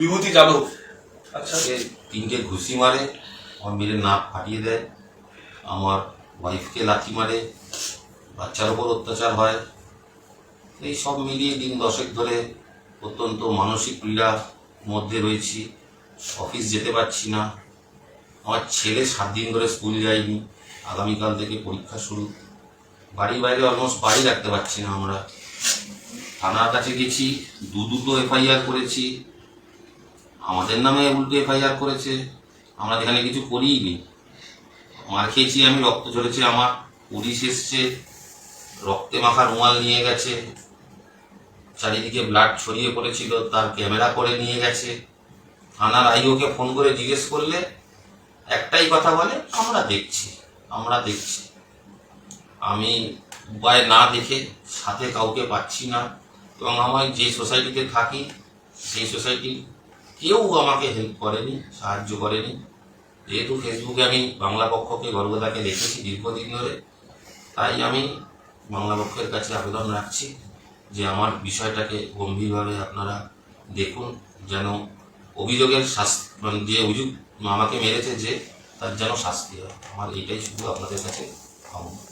বিভূতি যাদব আচ্ছা সে তিনটে ঘুষি মারে, আমার মেয়ের নাক ফাটিয়ে দেয়, আমার ওয়াইফকে লাথি মারে, বাচ্চার ওপর অত্যাচার হয়। এই সব মিলিয়ে দিন দশেক ধরে অত্যন্ত মানসিক পীড়ার মধ্যে রয়েছি, অফিস যেতে পারছি না। আমার ছেলে সাত দিন ধরে স্কুল যায়নি, আগামীকাল থেকে পরীক্ষা শুরু। বাড়ির বাইরে অলমোস্ট বাড়ি রাখতে পারছি না আমরা। থানার কাছে গেছি, দু দুটো এফআইআর করেছি আমাদের নামে উল্টো এফআইআর করেছে। আমরা এখানে কিছু করিনি মার খেয়েছি আমি, রক্ত ঝরেছে আমার, পুলিশ এসছে, রক্তে মাখা রুমাল নিয়ে গেছে, চারিদিকে ব্লাড ছড়িয়ে পড়েছিল, তার ক্যামেরা করে নিয়ে গেছে। থানার আইওকে ফোন করে জিজ্ঞেস করলে, একটাই কথা বলে, আমরা দেখছি আমরা দেখছি। আমি উপায় না দেখে সাথে কাউকে পাচ্ছি না, এবং আমার যে সোসাইটিতে থাকি, সেই সোসাইটি কেউ আমাকে হেল্প করেনি, সাহায্য করেনি। যেহেতু ফেসবুকে আমি বাংলা পক্ষকে গর্বদাকে দেখেছি দীর্ঘদিন ধরে, তাই আমি বাংলা পক্ষের কাছে আবেদন রাখছি যে আমার বিষয়টাকে গম্ভীরভাবে আপনারা দেখুন, যেন অভিযোগের শাস্তি মানে যে অভিযোগ আমাকে মেরেছে যে, তার যেন শাস্তি হয়। আমার এইটাই শুধু আপনাদের কাছে কামনা।